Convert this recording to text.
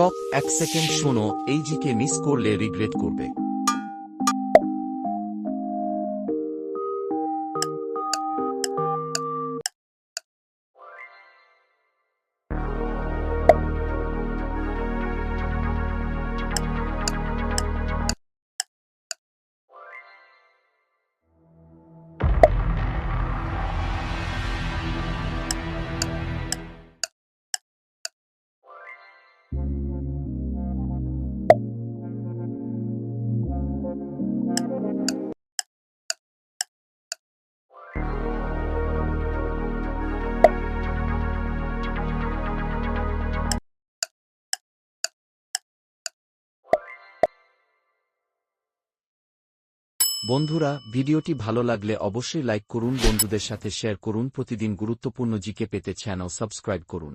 Stop এক second শোনো এই জিকে মিস করলে রিগ্রেট করবে। বন্ধুরা, ভিডিওটি ভালো লাগলে অবশ্যই লাইক করুন, বন্ধুদের সাথে শেয়ার করুন, প্রতিদিন গুরুত্বপূর্ণ জিকে পেতে চ্যানেল সাবস্ক্রাইব করুন।